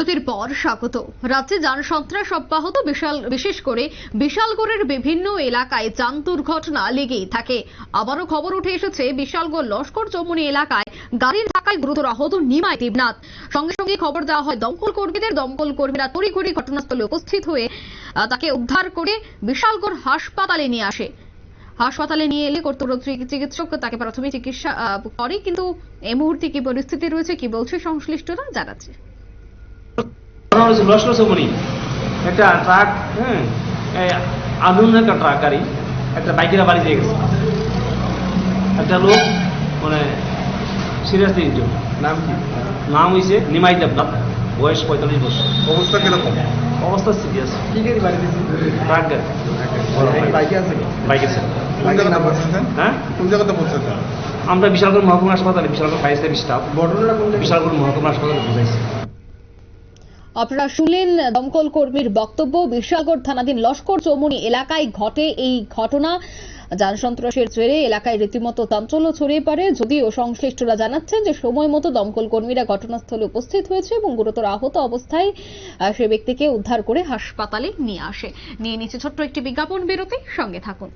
বিরতির পর স্বাগত। রাজ্যে যান সন্ত্রাস অব্যাহত বিশাল, বিশেষ করে বিশালগড়ের বিভিন্ন এলাকায় যান দুর্ঘটনা লেগেই থাকে। আবারও খবর উঠে এসেছে, বিশালগড় লস্কর এলাকায় গাড়ির গুরুতর আহত নিমাই দেবনাথ। সঙ্গে সঙ্গে খবর দেওয়া হয়, দমকল কর্মীদের, দমকল কর্মীরা তড়িঘড়ি ঘটনাস্থলে উপস্থিত হয়ে তাকে উদ্ধার করে বিশালগড় হাসপাতালে নিয়ে আসে। হাসপাতালে নিয়ে এলে কর্তব্যরত চিকিৎসক তাকে প্রাথমিক চিকিৎসা করে, কিন্তু এই মুহূর্তে কি পরিস্থিতি রয়েছে, কি বলছে সংশ্লিষ্টরা জানাচ্ছে। চৌমনি একটা ট্রাক হ্যাঁ আধুনিক একটা ট্রাক গাড়ি একটা বাইকের বাড়ি দিয়ে গেছে। একটা লোক মানে সিরিয়াসলি ইনজুর নাম কি? নাম হয়েছে নিমাই দেবনাথ বয়স পঁয়তাল্লিশ বছর। অবস্থা কীরকম? অবস্থা সিরিয়াস কি গাড়ি বাড়ি দিয়েছে ট্রাক গাড়ি বাইকে আছে? হ্যাঁ? কোন জায়গাতে পৌঁছেছেন আমরা বিশালগড় মহকুমা হাসপাতালে বিশালগড় সার্ভিস স্টাফ ঘটনাটা বিশালগড় মহকুমা হাসপাতালে বুঝাইছি। আপনারা শুনলেন দমকল কর্মীর বক্তব্য। বিশালগড় থানাধীন লস্কর চৌমুনি এলাকায় ঘটে এই ঘটনা। যান সন্ত্রাসের জেরে এলাকায় রীতিমতো চাঞ্চল্য ছড়িয়ে পড়ে। যদিও সংশ্লিষ্টরা জানাচ্ছেন যে সময় মতো দমকল কর্মীরা ঘটনাস্থলে উপস্থিত হয়েছে এবং গুরুতর আহত অবস্থায় সে ব্যক্তিকে উদ্ধার করে হাসপাতালে নিয়ে আসে। নিয়ে নিচ্ছে ছোট্ট একটি বিজ্ঞাপন বিরতি। সঙ্গে থাকুন।